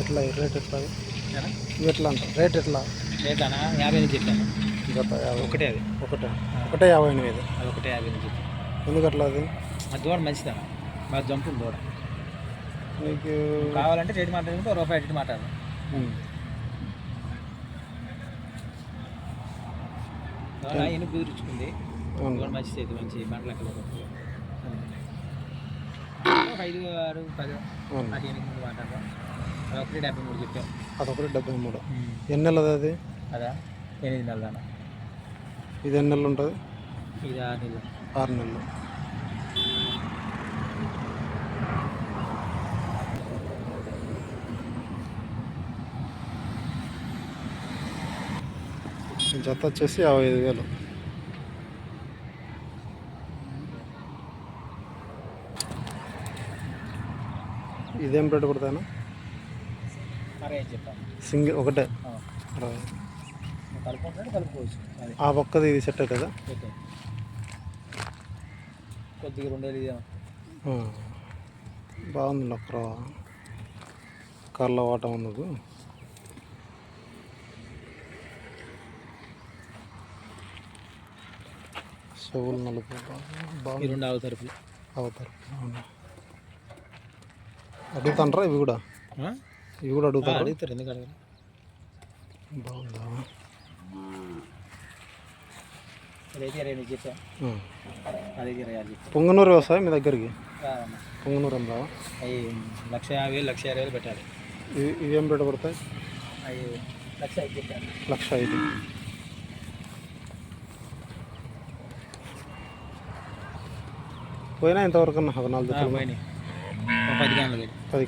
ఎట్లా రేట్ ఎట్లా ఎట్లా అంట రేట్ ఎట్లా? రేట్లనా యాభై నుంచి చెప్పాను. జత యాభై ఒకటే అది. ఒకటే. ఒకటే యాభై ఎనిమిది. అది ఒకటే యాభై నుంచి చెప్పాను. ఎందుకు అట్లా అది? ఆ దూడ మంచిదన్న. బాగా జంపు దూడ మీకు కావాలంటే రేటు మాట్లాడుకుంటే రూపాయి రేటు మాట్లాడు. ఉమ్. ఎన్ని కుదుర్చుకుంది మంచిది మంచి బండ్లకి ఒక ఐదు ఆరు పది అవును. అది ఎనిమిది ముందు మాట్లాడదాం అది ఒకటి డెబ్బై మూడు చెప్పాం అదొకటి డెబ్బై మూడు ఎన్ని నెలది అది అదా ఎనిమిది నెలలు దానా ఇది ఎన్ని నెలలు ఉంటుంది ఇది ఆరు నెలలు ఆరు నెలలు ఈ జత వచ్చేసి యాభై ఐదు వేలు ఇదేం రేటు పడతాను చెప్పాను సింగిల్ ఒకటే. ఆ. పక్కది ఇది సెట్ అవుతుందా? ఓకే. కొద్దిగా. బాగుంది అక్కడ కళ్ళ వాట ఉన్నది చెవులు నలుపు. బాగుంది రెండు ఆవు తరపులు. అవుతారు అవును. అడుగుతాండ్రా ఇవి కూడా. ఇవి కూడా అడుగుతారు అడుగుతారు ఎందుకు అడగరు? బాగుందా? పొంగనూరు వ్యవసాయం మీ దగ్గరికి. పొంగనూరు రావా? అవి లక్ష యాభై లక్ష ఇరవై వేలు పెట్టాలి. ఇవి ఇవేం రేటు పడతాయి? అవి లక్ష ఐదు లక్ష ఐదు. పోయినా ఇంతవరకు అన్న నాలుగు పోయినాయి. పది గంటలు పది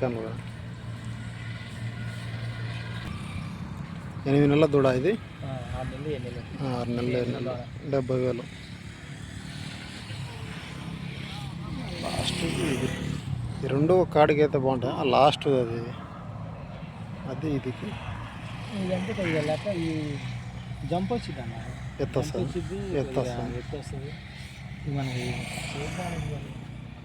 ఎనిమిది నెలల దూడ ఇది. ఆరు నెలలు ఏడు నెలలు. డెబ్బై వేలు. లాస్ట్ ఇది. ఈ రెండు ఒక కాడికి అయితే బాగుంటాయి. ఆ లాస్ట్ అది. అది ఇదికి ఈ జంప్ వచ్చింది అన్న ఎత్తు ఎత్తు ఇది మనకి